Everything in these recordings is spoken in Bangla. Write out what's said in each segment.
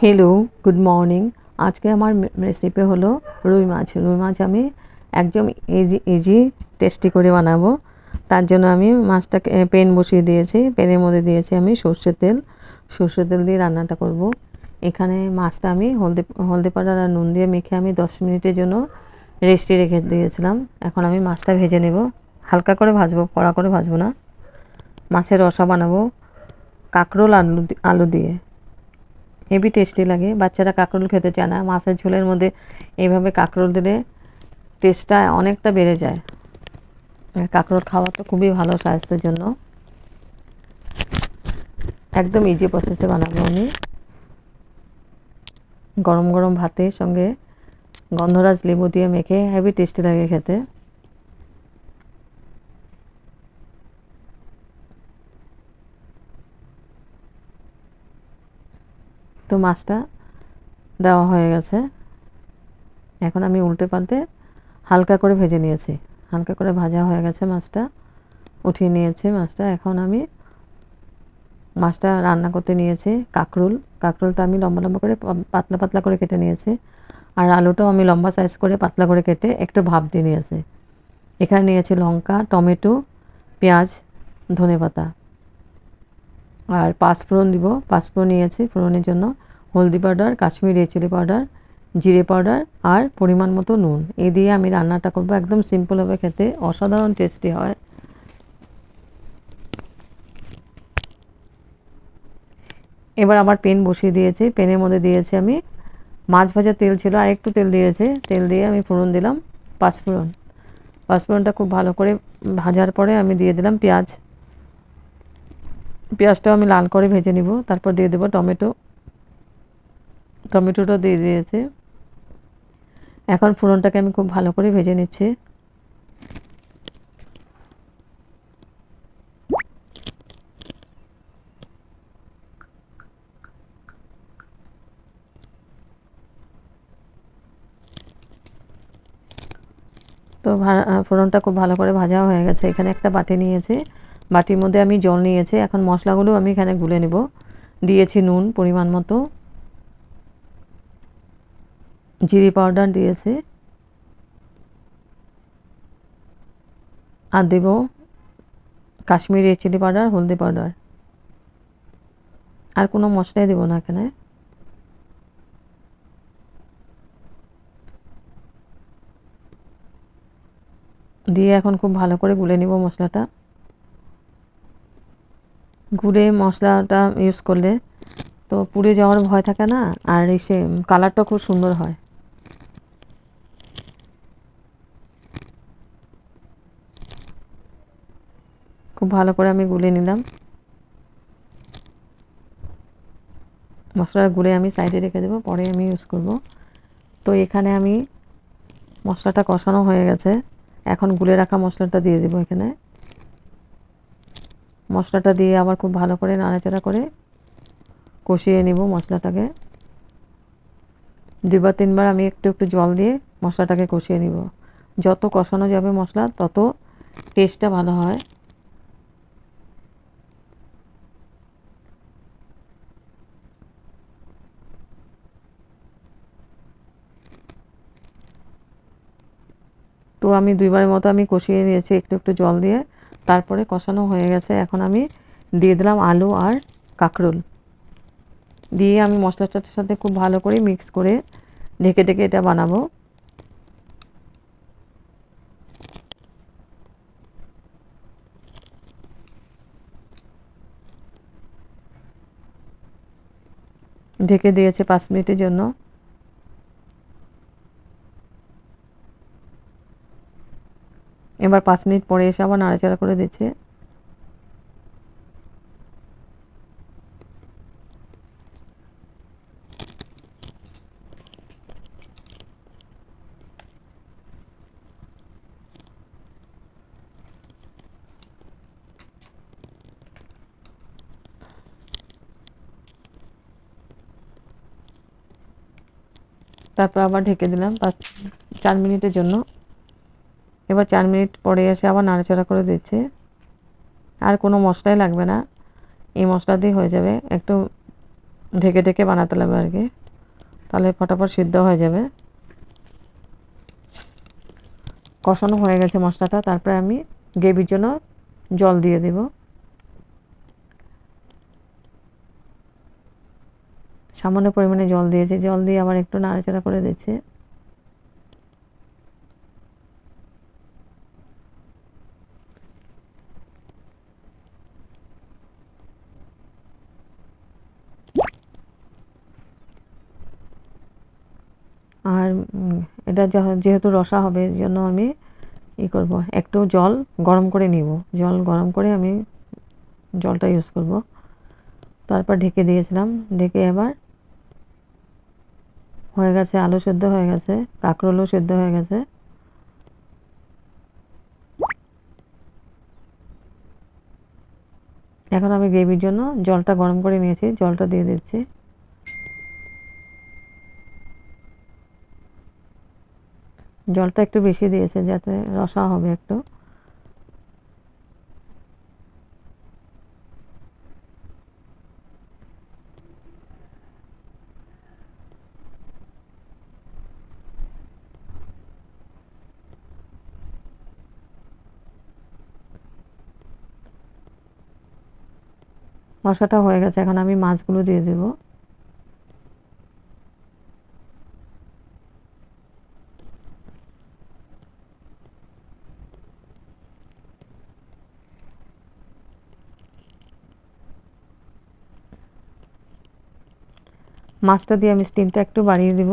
হ্যালো গুড মর্নিং আজকে আমার রেসিপি হলো রুই মাছ। রুই মাছ আমি একদম ইজি ইজি টেস্টি করে বানাবো। তার জন্য আমি মাছটাকে পেন বসিয়ে দিয়েছি। পেনের মধ্যে দিয়েছি আমি সর্ষের তেল। সর্ষের তেল দিয়ে রান্নাটা করব। এখানে মাছটা আমি হলদি হলদি পাউডার আর নুন দিয়ে মেখে আমি দশ মিনিটের জন্য রেস্টে রেখে দিয়েছিলাম। এখন আমি মাছটা ভেজে নেব। হালকা করে ভাজবো, কড়া করে ভাজবো না। মাছের রসা বানাবো। কাঁকরোল আলু আলু দিয়ে। হেভি টেস্টি লাগে। বাচ্চারা কাঁকরোল খেতে চায় না। মাছের ঝোলের মধ্যে এইভাবে কাঁকরোল দিলে টেস্টটা অনেকটা বেড়ে যায়। কাঁকরোল খাওয়া তো খুবই ভালো স্বাস্থ্যের জন্য। একদম ইজি প্রসেসে বানাবো আমি। গরম গরম ভাতের সঙ্গে গন্ধরাজ লেবু দিয়ে মেখে হেভি টেস্টি লাগে খেতে। তো মাছটা দেওয়া হয়ে গেছে। এখন আমি উল্টে পাল্টে হালকা করে ভেজে নিয়েছি। হালকা করে ভাজা হয়ে গেছে মাছটা, উঠিয়ে নিয়েছি মাছটা। এখন আমি মাছটা রান্না করতে নিয়েছি, কাঁকরুল। কাঁকরুলটা আমি লম্বা লম্বা করে পাতলা পাতলা করে কেটে নিয়েছি। আর আলুটাও আমি লম্বা সাইজ করে পাতলা করে কেটে একটু ভাপ দিয়ে নিয়েছি। এখানে নিয়েছি লঙ্কা, টমেটো, পেঁয়াজ, ধনেপাতা। আর পাঁচফোড়ন দিব পাঁচফোড়ন নিয়েছি ফোড়নের জন্য হলদি powder, Kashmiri red chilli powder, জিরে পাউডার আর পরিমাণ মতো নুন। এই দিয়ে আমি রান্নাটা করব একদম সিম্পলভাবে খেতে, অসাধারণ টেস্টি হয়। এবার আমার পেন বসিয়ে দিয়েছি, পেনের মধ্যে দিয়েছি আমি, মাছ ভাজার তেল ছিল, আর একটু তেল দিয়েছে, তেল দিয়ে আমি ফোড়ন দিলাম পাঁচফোড়ন পাঁচফোড়নটা খুব ভালো করে ভাজার পরে আমি দিয়ে দিলাম পেঁয়াজ। পেঁয়াজটাও আমি লাল করে ভেজে নিব। তারপর দিয়ে দেবো টমেটো। টমেটোটা দিয়ে দিয়েছে। এখন ফোড়নটাকে আমি খুব ভালো করে ভেজে নিচ্ছি। তো ফোড়নটা খুব ভালো করে ভাজা হয়ে গেছে। এখানে একটা বাটি নিয়েছি। বাটির মধ্যে আমি জল নিয়েছি, এখন মশলাগুলো আমি এখানে গুলে নেব। দিয়েছি নুন, পরিমাণ মতো। জিরি পাউডার দিয়েছি। আর দেব কাশ্মীরি চিলি পাউডার, হলদি পাউডার। আর কোনো মশলাই দেবো না এখানে। দিয়ে এখন খুব ভালো করে গুলে নিব মশলাটা। গুলে মশলাটা ইউজ করলে তো পুড়ে যাওয়ার ভয় থাকে না? আর এসে কালারটা খুব সুন্দর হয়। খুব ভালো করে আমি গুলে নিলাম। মশলা গুলে আমি সাইডে রেখে দেবো, পরে আমি ইউজ করব। তো এখানে আমি মশলাটা কষানো হয়ে গেছে। এখন গুলে রাখা মশলাটা দিয়ে দেবো এখানে। মশলাটা দিয়ে আবার খুব ভালো করে নাড়াচাড়া করে কষিয়ে নিব মশলাটাকে। দুবার তিনবার আমি একটু একটু জল দিয়ে মশলাটাকে কষিয়ে নিব। যত কষানো যাবে মশলা, তত টেস্টটা ভালো হয়। তো আমি দুইবারের মতো আমি কষিয়ে নিয়েছি, একটু একটু জল দিয়ে। তারপরে কষানো হয়ে গেছে। এখন আমি দিয়ে দিলাম আলু আর কাঁকরোল। দিয়ে আমি মশলাটার সাথে খুব ভালো করে মিক্স করে ঢেকে ঢেকে এটা বানাবো। ঢেকে দিয়েছে পাঁচ মিনিটের জন্য। এবার পাঁচ মিনিট পরে এসে আবার নাড়াচাড়া করে দিচ্ছে। তারপর আবার ঢেকে দিলাম পাঁচ, চার মিনিটের জন্য। এবার চার মিনিট পরে এসে আবার নাড়াচাড়া করে দিচ্ছে। আর কোনো মশলাই লাগবে না। এই মশলা দিয়ে হয়ে যাবে। একটু ঢেকে ঢেকে বানাতে লাগবে আর কি। তাহলে ফটাফট সিদ্ধ হয়ে যাবে। কষানো হয়ে গেছে মশলাটা। তারপরে আমি গ্রেভির জন্য জল দিয়ে দেব। সামান্য পরিমাণে জল দিয়েছি। জল দিয়ে আবার একটু নাড়াচাড়া করে দিচ্ছি। আর এটা যহ- যেহেতু রসা হবে জন্য আমি ই করব। একটু জল গরম করে নিব। জল গরম করে আমি জলটা ইউজ করব। তারপর ঢেকে দিয়েছিলাম। ঢেকে এবার হয়ে গেছে আলু সেদ্ধ হয়ে গেছে, কাঁকরোলও সেদ্ধ হয়ে গেছে। এখন আমি গ্রেভির জন্য জলটা গরম করে নিয়েছি, জলটা দিয়ে দিচ্ছি। জলটা একটু বেশি দিয়েছে যাতে রসা হবে একটু। মশাটা হয়ে গেছে, এখন আমি মাছগুলো দিয়ে দেব। মাছটা দিয়ে আমি স্টিমটা একটু বাড়িয়ে দিব।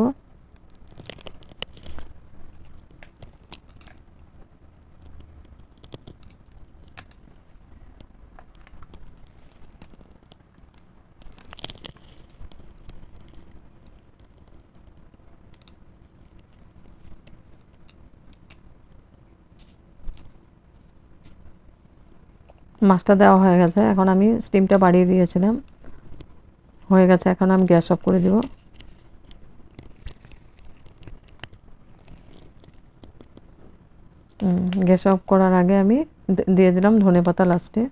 মাছটা দেওয়া হয়ে গেছে। এখন আমি স্টিমটা বাড়িয়ে দিয়েছিলাম। হয়ে গেছে, এখন আমি গ্যাস অফ করে দিব। গ্যাস অফ করার আগে আমি দিয়ে দিলাম ধনে পাতা লাস্টে।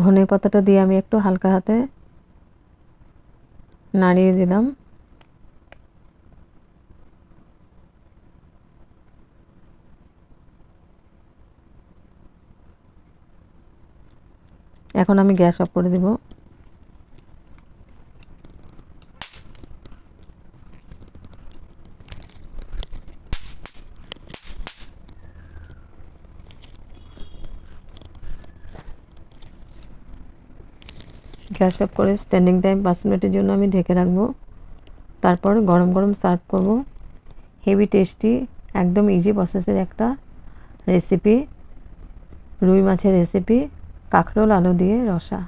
ধনে পাতাটা দিয়ে আমি একটু হালকা হাতে নাড়িয়ে দিলাম। এখন আমি গ্যাস অফ করে দিব। গ্যাস অফ করে স্ট্যান্ডিং টাইম পাঁচ মিনিটের জন্য আমি ঢেকে রাখব। তারপর গরম গরম সার্ভ করব। হেভি টেস্টি একদম ইজি প্রসেসের একটা রেসিপি রুই মাছের রেসিপি কাঁকরোল আলো দিয়ে রসা।